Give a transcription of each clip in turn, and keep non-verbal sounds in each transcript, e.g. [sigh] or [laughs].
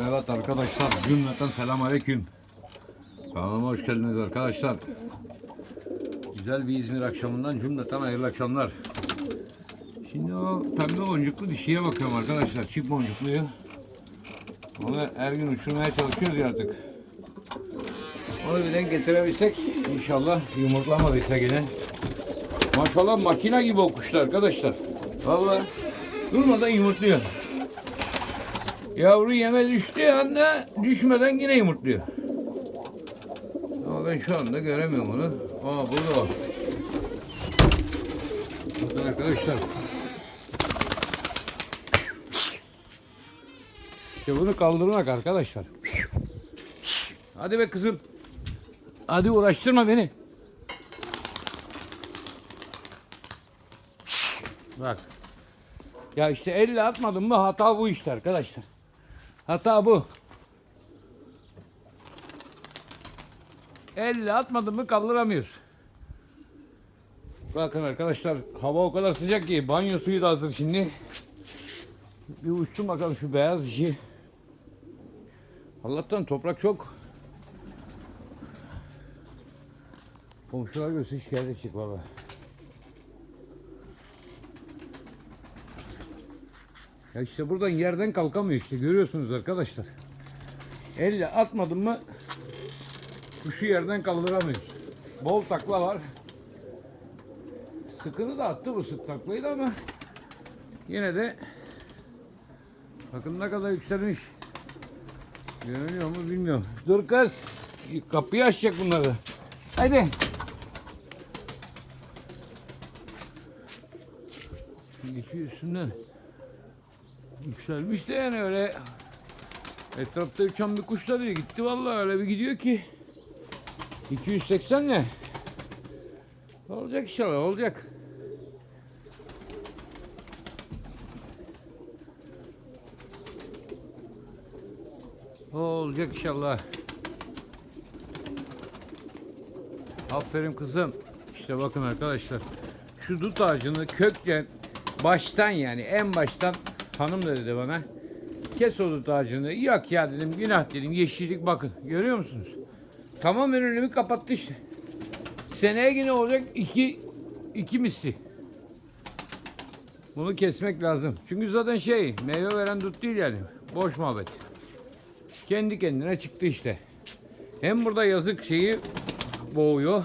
Evet arkadaşlar cümleten selam aleyküm. Kanalıma hoş geldiniz arkadaşlar. Güzel bir İzmir akşamından cümleten hayırlı akşamlar. Şimdi o pembe boncuklu dişiye bakıyorum arkadaşlar. Çift boncukluyu. Onu her gün uçurmaya çalışıyoruz artık. Onu bir denk getirebilsek inşallah yumurtlamadıysa gene. Maşallah makina gibi o kuşlar arkadaşlar. Vallahi durmadan yumurtluyor. Yavru yeme düştüğü anda düşmeden yine yumurtluyor. Ama ben şu anda göremiyorum onu. Aa burada o. Bakın arkadaşlar. İşte bunu kaldırmak arkadaşlar. Hadi be kızım. Hadi uğraştırma beni. Bak. Ya işte elle atmadın mı hata bu işte arkadaşlar. Hata bu. Elle atmadın mı kaldıramıyoruz. Bakın arkadaşlar hava o kadar sıcak ki banyo suyu da hazır şimdi. Bir uçtum bakalım şu beyaz işi. Allah'tan toprak çok. Komşular görse şikayet edecek valla. Ya işte buradan yerden kalkamıyor işte görüyorsunuz arkadaşlar. Elle atmadın mı kuşu yerden kaldıramıyor. Bol takla var. Sıkını da attı bu sık taklayı da ama yine de bakın ne kadar yükselmiş. Görünüyor mu bilmiyorum. Dur kız. Kapıyı açacak bunları. Haydi. Geçiyor üstünden. Yükselmiş de yani öyle etrafta uçan bir kuş da değil. Gitti vallahi öyle bir gidiyor ki 280 ne? Olacak inşallah olacak. Olacak inşallah. Aferin kızım. İşte bakın arkadaşlar. Şu dut ağacını kökten baştan yani en baştan hanım da dedi bana. Kes o dut ağacını. Yok ya dedim günah dedim yeşillik bakın. Görüyor musunuz? Tamamen önümü kapattı işte. Seneye yine olacak iki, iki misli. Bunu kesmek lazım. Çünkü zaten şey meyve veren dut değil yani. Boş muhabbet. Kendi kendine çıktı işte. Hem burada yazık şeyi boğuyor.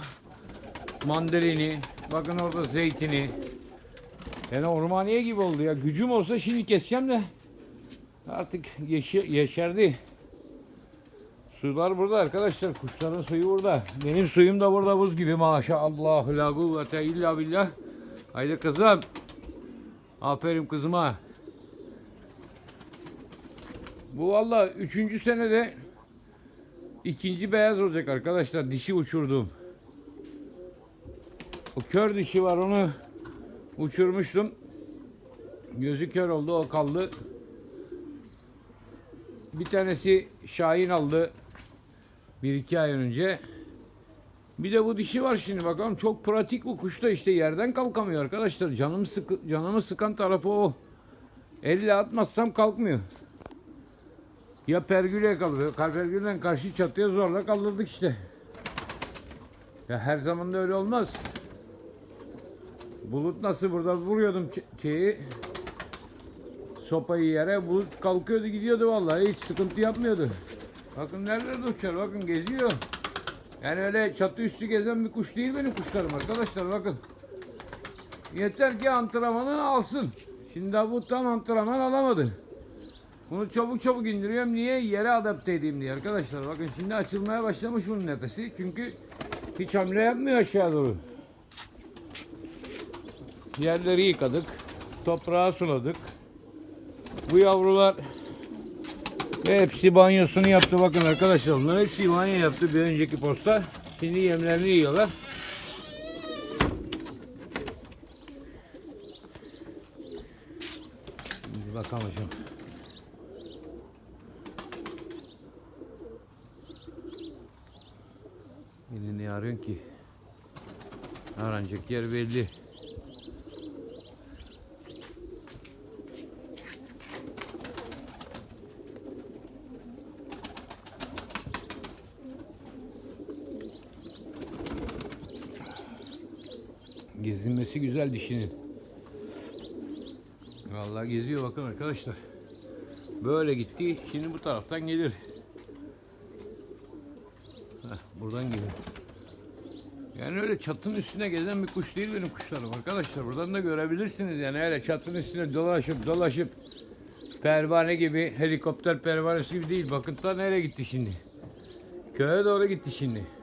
Mandalini. Bakın orada zeytini. Yani ormaniye gibi oldu ya. Gücüm olsa şimdi keseceğim de artık yeşe, yeşerdi. Sular burada arkadaşlar. Kuşların suyu burada. Benim suyum da burada buz gibi maşallah. La kuvvete illa billah. Haydi kızım. Aferin kızıma. Bu valla üçüncü senede ikinci beyaz olacak arkadaşlar. Dişi uçurdum. O kör dişi var onu uçurmuştum. Gözü kör oldu o kaldı. Bir tanesi Şahin aldı. Bir iki ay önce. Bir de bu dişi var şimdi bakalım. Çok pratik bu kuş da işte yerden kalkamıyor arkadaşlar. Canım sıkı, canımı sıkan tarafı o. Elle atmazsam kalkmıyor. Ya pergüle kalıyor. Pergülden karşı çatıya zorla kaldırdık işte. Ya her zaman da öyle olmaz. Bulut nasıl burada vuruyordum şeyi sopayı yere bulut kalkıyordu gidiyordu vallahi hiç sıkıntı yapmıyordu. Bakın nerede uçar bakın geziyor. Yani öyle çatı üstü gezen bir kuş değil benim kuşlarım arkadaşlar bakın. Yeter ki antrenmanını alsın. Şimdi bu tam antrenman alamadı. Bunu çabuk çabuk indiriyorum. Niye? Yere adapte edeyim diye arkadaşlar. Bakın şimdi açılmaya başlamış bunun nefesi. Çünkü hiç hamle yapmıyor aşağı doğru. Yerleri yıkadık. Toprağı suladık. Bu yavrular hepsi banyosunu yaptı bakın arkadaşlar. Bunlar hepsi banyo yaptı bir önceki posta. Şimdi yemlerini yiyorlar. Şimdi. Yine ne arıyorsun ki? Aranacak yer belli. Gezinmesi güzel dişinin. Vallahi geziyor bakın arkadaşlar. Böyle gitti. Şimdi bu taraftan gelir. Heh, buradan geliyor. Yani öyle çatının üstüne gezen bir kuş değil benim kuşlarım arkadaşlar. Buradan da görebilirsiniz yani öyle çatının üstüne dolaşıp dolaşıp pervane gibi helikopter pervanesi gibi değil. Bakın ta nereye gitti şimdi. Köye doğru gitti şimdi.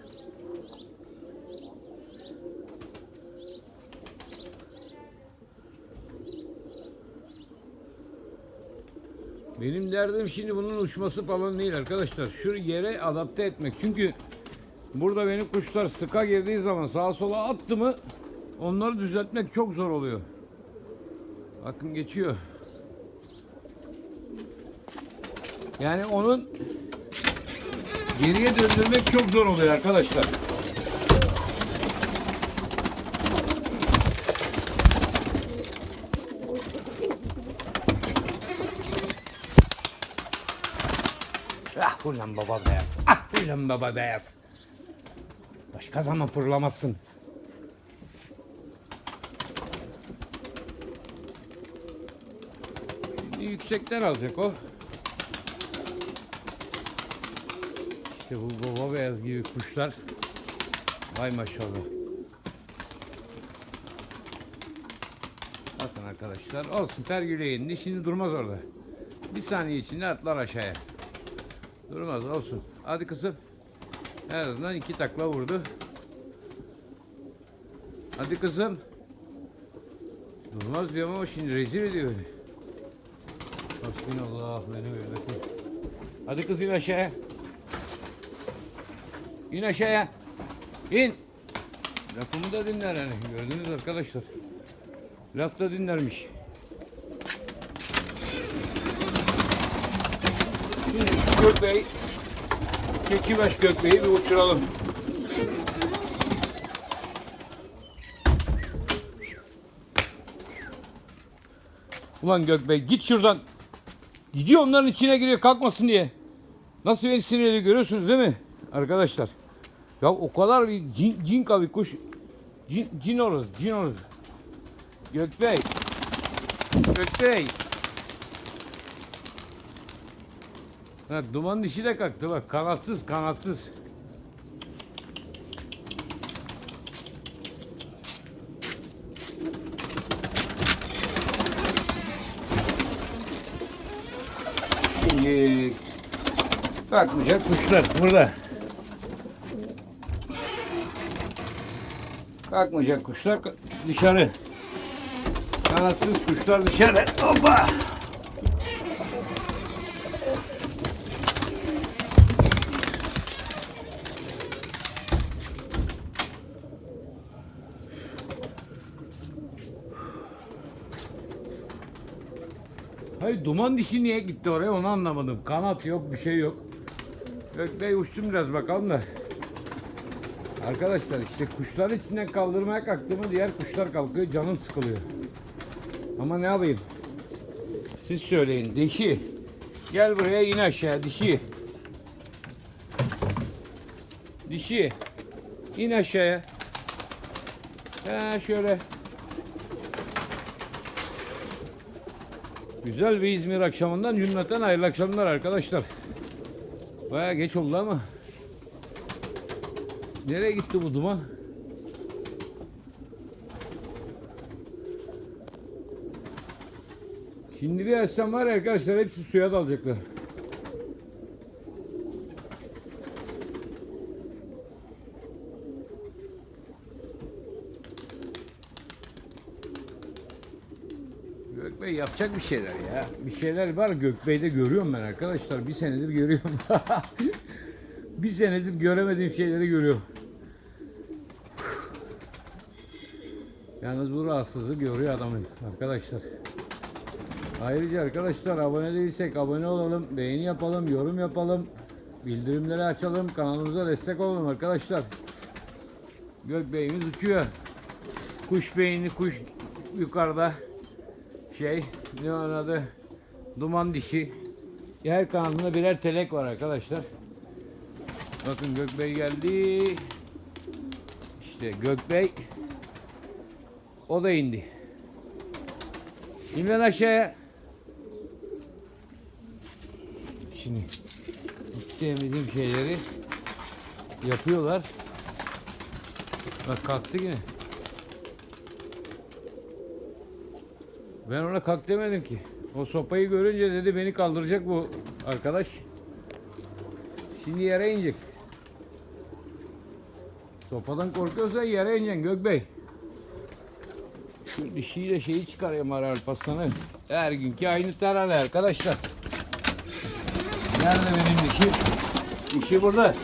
Benim derdim şimdi bunun uçması falan değil arkadaşlar. Şu yere adapte etmek. Çünkü burada benim kuşlar sıka girdiği zaman sağa sola attı mı onları düzeltmek çok zor oluyor. Bakın geçiyor. Yani onun geriye döndürmek çok zor oluyor arkadaşlar. Ah ulan baba beyaz. Ah ulan baba beyaz. Başka zaman fırlamazsın. Yüksekten alacak o. İşte bu baba beyaz gibi kuşlar. Vay maşallah. Bakın arkadaşlar olsun pergüle indi. Şimdi durmaz orada. Bir saniye içinde atlar aşağıya. Durmaz olsun. Hadi kızım. En azından iki takla vurdu. Hadi kızım. Durmaz diyorum ama şimdi rezil ediyor beni. Hasbinallah beni böyle. Hadi kız in aşağıya. İn aşağıya. İn. Lafımı da dinler yani. Gördünüz arkadaşlar. Laf da dinlermiş. Şimdi şu Gökbey, Keçibaş Gökbey'i bir uçuralım. Ulan Gökbey git şuradan. Gidiyor onların içine giriyor kalkmasın diye. Nasıl beni sinirli görüyorsunuz değil mi arkadaşlar? Ya o kadar bir cin, cinka bir kuş. Cin, cin olur, cin olur. Gökbey. Gökbey. Ha, duman dişi de kalktı bak kanatsız kanatsız. Şimdi kalkmayacak kuşlar burada. Kalkmayacak kuşlar dışarı. Kanatsız kuşlar dışarı. Hoppa. Hayır duman dişi niye gitti oraya onu anlamadım. Kanat yok bir şey yok. Gökbey uçtum biraz bakalım da. Arkadaşlar işte kuşlar içinden kaldırmaya kalktığımı diğer kuşlar kalkıyor canım sıkılıyor. Ama ne yapayım? Siz söyleyin dişi. Gel buraya in aşağı dişi. Dişi. İn aşağıya. Ha şöyle. Güzel bir İzmir akşamından cümleten hayırlı akşamlar arkadaşlar. Baya geç oldu ama. Nereye gitti bu duman? Şimdi bir essem var arkadaşlar hepsi suya dalacaklar. Gökbey yapacak bir şeyler ya. Bir şeyler var Gökbey'de görüyorum ben arkadaşlar. Bir senedir görüyorum. [laughs] bir senedir göremediğim şeyleri görüyorum. Yalnız bu rahatsızlığı görüyor adamın arkadaşlar. Ayrıca arkadaşlar abone değilsek abone olalım, beğeni yapalım, yorum yapalım, bildirimleri açalım, kanalımıza destek olalım arkadaşlar. Gökbeyimiz uçuyor. Kuş beyni kuş yukarıda şey ne onun adı duman dişi her kanadında birer telek var arkadaşlar bakın Gökbey geldi işte Gökbey O da indi. İn lan aşağıya. Şimdi hiç sevmediğim şeyleri yapıyorlar. Bak kalktı yine. Ben ona kalk demedim ki. O sopayı görünce dedi beni kaldıracak bu arkadaş. Şimdi yere inecek. Sopadan korkuyorsa yere ineceksin Gökbey. Şu dişiyle şeyi çıkarayım ara Alparslan'ı. Her günkü aynı tarhane arkadaşlar. Nerede benim dişi? Dişi burada.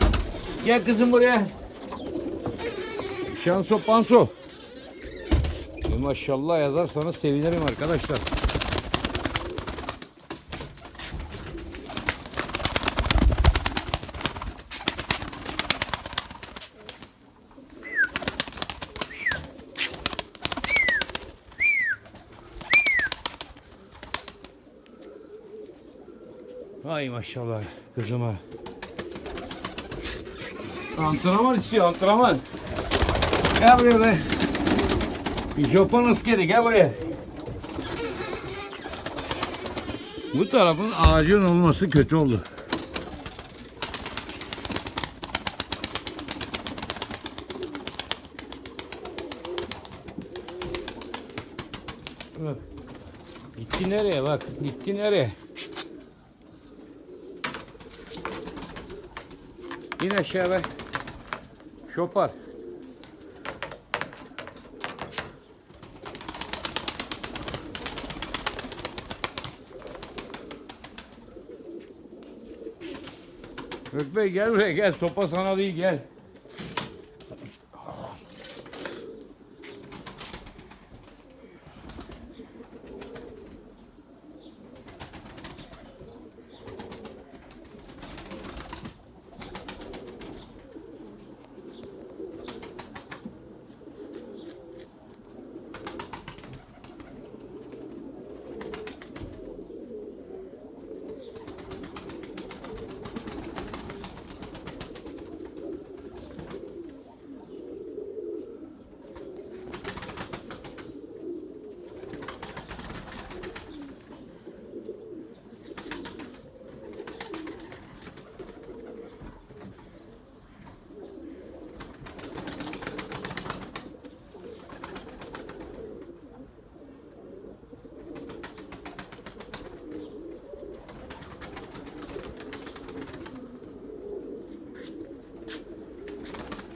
Gel kızım buraya. Şanso panso. Maşallah yazarsanız sevinirim arkadaşlar. Ay maşallah kızıma. Antrenman istiyor antrenman. Gel buraya Japon askeri gel buraya. Bu tarafın ağacın olması kötü oldu. Bak. Gitti nereye bak. Gitti nereye. İn aşağı be. Şopar. Gökbey gel buraya gel. Sopa sana değil gel.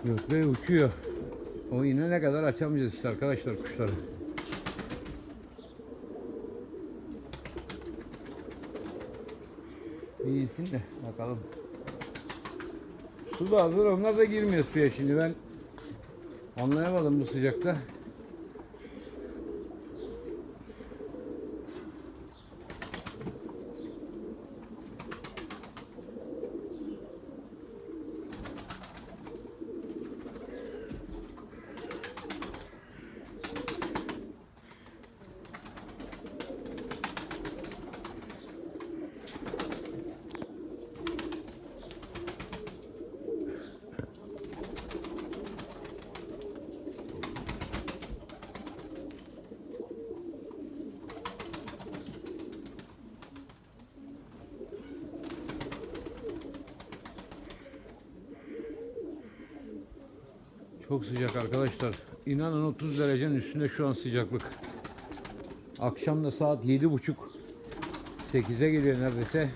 Gökbey uçuyor. O inene kadar açamayacağız işte arkadaşlar kuşları. İyisin de bakalım. Su da hazır onlar da girmiyor suya şimdi ben anlayamadım bu sıcakta. Çok sıcak arkadaşlar. İnanın 30 derecenin üstünde şu an sıcaklık. Akşam da saat 7.30 8'e geliyor neredeyse.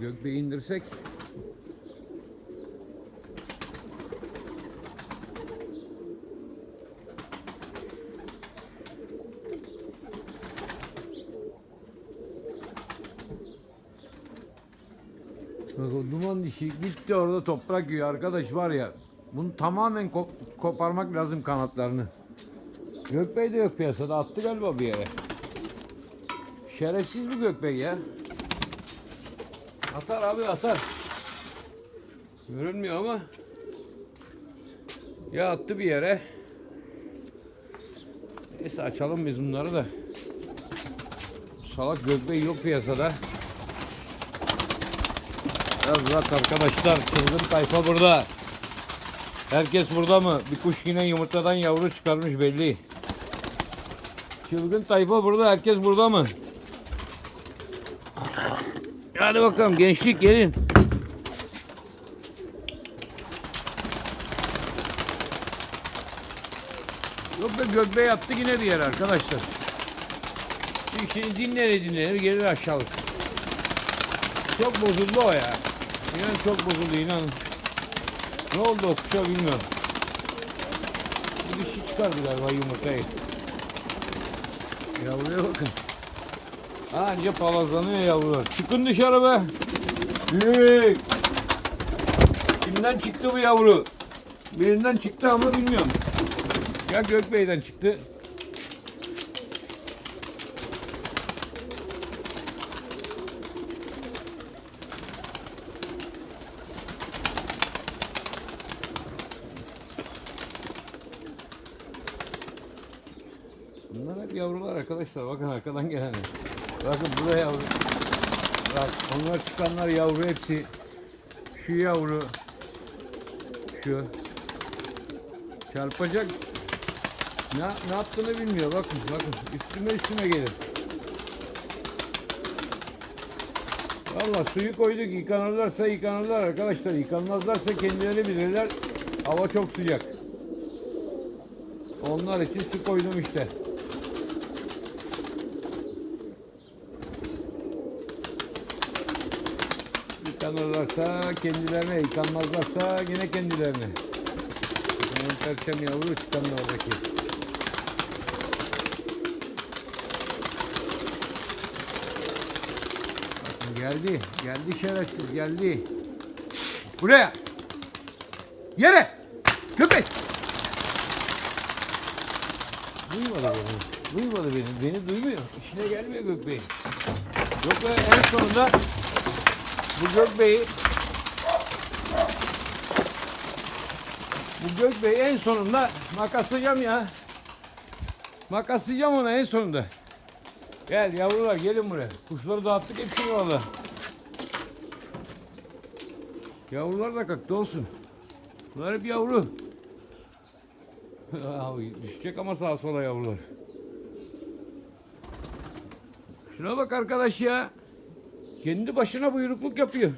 Gökbeyi indirsek Bak o duman dişi gitti orada toprak yiyor arkadaş var ya. Bunu tamamen ko- koparmak lazım kanatlarını. Gökbey de yok piyasada attı galiba bir yere. Şerefsiz bu Gökbey ya. Atar abi atar. Görünmüyor ama. Ya attı bir yere. Neyse açalım biz bunları da. Salak Gökbey yok piyasada. Evet arkadaşlar çılgın tayfa burada. Herkes burada mı? Bir kuş yine yumurtadan yavru çıkarmış belli. Çılgın tayfa burada. Herkes burada mı? Hadi bakalım gençlik gelin. Yok be gökbe yattı yine bir yere arkadaşlar. Şimdi dinlenir dinlenir gelir aşağılık. Çok bozuldu o ya. İnan çok bozuldu inan. Ne oldu o kuşa bilmiyorum. Bir dişi çıkardı galiba yumurtayı. Yavruya bakın. Anca palazlanıyor yavrular. Çıkın dışarı be. Büyük. Kimden çıktı bu yavru? Birinden çıktı ama bilmiyorum. Ya Gökbey'den çıktı. Bunlar hep yavrular arkadaşlar. Bakın arkadan gelen. Bakın bu da yavru. Bak onlar çıkanlar yavru hepsi. Şu yavru. Şu. Çarpacak. Ne, ne yaptığını bilmiyor. Bakın bakın. Üstüme üstüme gelir. Valla suyu koyduk. Yıkanırlarsa yıkanırlar arkadaşlar. Yıkanmazlarsa kendileri bilirler. Hava çok sıcak. Onlar için su koydum işte. Yıkanırlarsa kendilerine, yıkanmazlarsa yine kendilerine. Benim perçem yavru çıkan da oradaki. Bakın geldi, geldi şerefsiz, geldi. Buraya! Yere! Köpek! Duymadı beni. Duymadı beni. Beni duymuyor. İşine gelmiyor Gökbey. Yok be en sonunda bu Gökbey'i bu Gökbey'i en sonunda makaslayacağım ya. Makaslayacağım onu en sonunda. Gel yavrular gelin buraya. Kuşları dağıttık hepsini valla. Yavrular da kalktı olsun. Bunlar hep yavru. [laughs] Düşecek ama sağa sola yavrular. Şuna bak arkadaş ya. Kendi başına buyrukluk yapıyor.